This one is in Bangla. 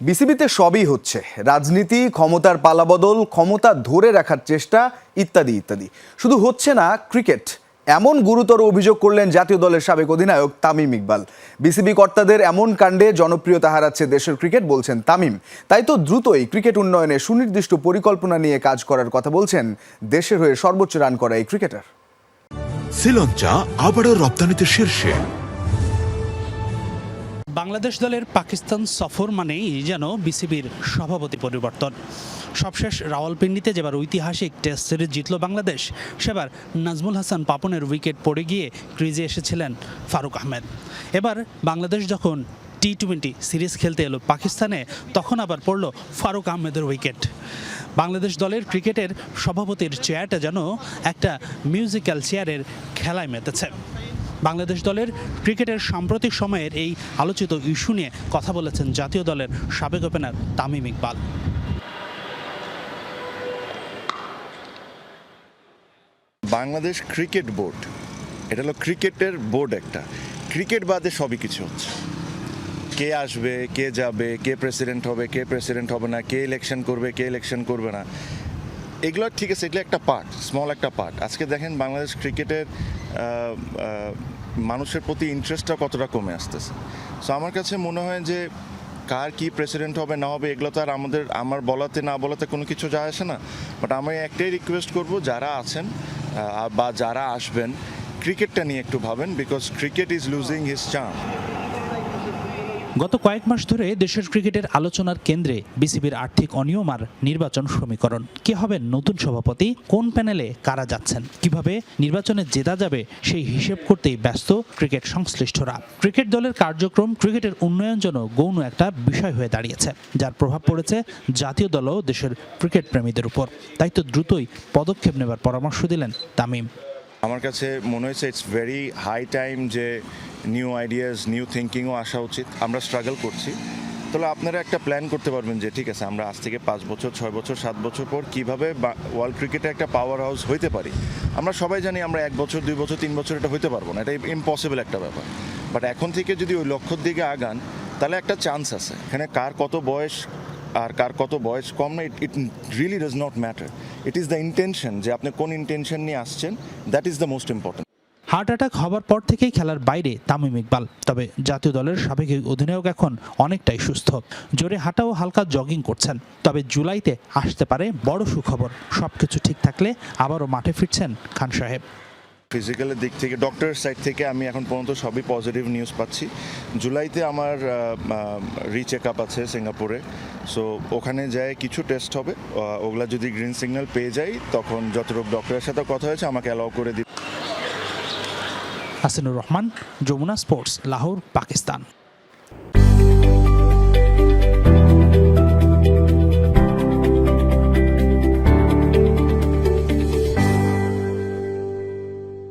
বিসিবিতে সবই হচ্ছে। রাজনীতি, ক্ষমতার পালাবদল, ক্ষমতা ধরে রাখার চেষ্টা, ইত্যাদি ইত্যাদি। শুধু হচ্ছে না, ক্রিকেট। এমন গুরুতর অভিযোগ করলেন জাতীয় দলের সাবেক অধিনায়ক তামিম ইকবাল। বিসিবি কর্তাদের এমন কাণ্ডে জনপ্রিয়তা হারাচ্ছে দেশের ক্রিকেট, বলছেন তামিম। তাই তো দ্রুতই ক্রিকেট উন্নয়নে সুনির্দিষ্ট পরিকল্পনা নিয়ে কাজ করার কথা বলছেন দেশের হয়ে সর্বোচ্চ রান করা এই ক্রিকেটার। শ্রীলঙ্কা আবারও রপ্তানিতে শীর্ষে। বাংলাদেশ দলের পাকিস্তান সফর মানেই যেন বিসিবির সভাপতি পরিবর্তন। সবশেষ রাওয়ালপিন্ডিতে যেবার ঐতিহাসিক টেস্ট সিরিজ জিতল বাংলাদেশ, সেবার নাজমুল হাসান পাপনের উইকেট পড়ে গিয়ে ক্রিজে এসেছিলেন ফারুক আহমেদ। এবার বাংলাদেশ যখন টি টোয়েন্টি সিরিজ খেলতে এলো পাকিস্তানে, তখন আবার পড়ল ফারুক আহমেদের উইকেট। বাংলাদেশ দলের ক্রিকেটের সভাপতির চেয়ারটা যেন একটা মিউজিক্যাল চেয়ারের খেলায় মেতেছে। বাংলাদেশ দলের ক্রিকেটের সাম্প্রতিক সময়ের এই আলোচিত ইস্যু নিয়ে কথা বলেছেন জাতীয় দলের সাবেক opener Tamim Iqbal. Bangladesh cricket board, এটা হলো ক্রিকেটের বোর্ড একটা। ক্রিকেট বাদে সবই কিছু হচ্ছে। কে আসবে, কে যাবে, কে প্রেসিডেন্ট হবে, কে প্রেসিডেন্ট হবে না, কে ইলেকশন করবে, কে ইলেকশন করবে না। এগুলো ঠিক আছে, এগুলো একটা পার্ট স্মল একটা পার্ট আজকে দেখেন বাংলাদেশ ক্রিকেটের মানুষের প্রতি ইন্টারেস্টটা কতটা কমে আসতেছে? সো আমার কাছে মনে হয় যে কার কি প্রেসিডেন্ট হবে, না হবে, এগুলো তো আর আমাদের, আমার বলাতে, না বলাতে কোনো কিছু যায় আসে না। বাট আমি একটাই রিকোয়েস্ট করব, যারা আছেন বা যারা আসবেন ক্রিকেটটা নিয়ে একটু ভাবেন because cricket is losing his charm গত কয়েক মাস ধরে দেশের ক্রিকেটের আলোচনার কেন্দ্রে বিসিবির আর্থিক অনিয়ম আর নির্বাচন সমীকরণ। কে হবেন নতুন সভাপতি? কোন প্যানেলে কারা যাচ্ছেন? কীভাবে নির্বাচনে জেতা যাবে? সেই হিসেব করতেই ব্যস্ত ক্রিকেট সংশ্লিষ্টরা। ক্রিকেট দলের কার্যক্রম ক্রিকেটের উন্নয়ন জন্য গৌণ একটা বিষয় হয়ে দাঁড়িয়েছে, যার প্রভাব পড়েছে জাতীয় দল ও দেশের ক্রিকেট প্রেমীদের উপর। তাই তো দ্রুতই পদক্ষেপ নেবার পরামর্শ দিলেন তামিম। আমার কাছে মনে হয়েছে ইটস ভেরি হাই টাইম যে নিউ আইডিয়াস নিউ থিঙ্কিংও আসা উচিত। আমরা স্ট্রাগল করছি। তাহলে আপনারা একটা প্ল্যান করতে পারবেন যে, ঠিক আছে, আমরা আজ থেকে পাঁচ বছর, ছয় বছর, সাত বছর পর কীভাবে ওয়ার্ল্ড ক্রিকেটে একটা পাওয়ার হাউস হইতে পারি? আমরা সবাই জানি আমরা এক বছর, দুই বছর, তিন বছর এটা হইতে পারব না। এটা ইম্পসিবল একটা ব্যাপার। বাট এখন থেকে যদি ওই লক্ষ্যর দিকে আগান, তাহলে একটা চান্স আছে। এখানে কার কত বয়স আর কার কত বয়স কম না it really does not matter it is the intention যে আপনি কোন ইন্টেনশন নিয়ে আসছেন that is the most important heart attack হবার পর থেকেই খেলার বাইরে তামিম ইকবাল। তবে জাতীয় দলের সাবেক অধিনায়ক এখন অনেকটাই সুস্থ। জোরে হাঁটা ও হালকা জগিং করছেন। তবে জুলাইতে আসতে পারে বড় সুখবর। সবকিছু ঠিক থাকলে আবারও মাঠে ফিরছেন খান সাহেব। ফিজিক্যালের দিক থেকে ডক্টরের সাইড থেকে আমি এখন পর্যন্ত সবই পজিটিভ নিউজ পাচ্ছি। জুলাইতে আমার রি চেক আপ আছে সিঙ্গাপুরে। সো ওখানে যায় কিছু টেস্ট হবে। ওগুলো যদি গ্রিন সিগন্যাল পেয়ে যাই, তখন যতটুকু ডক্টরের সাথে কথা হয়েছে, আমাকে অ্যালাউ করে দিবে। হাসিনুর রহমান, যমুনা স্পোর্টস লাহোর, পাকিস্তান।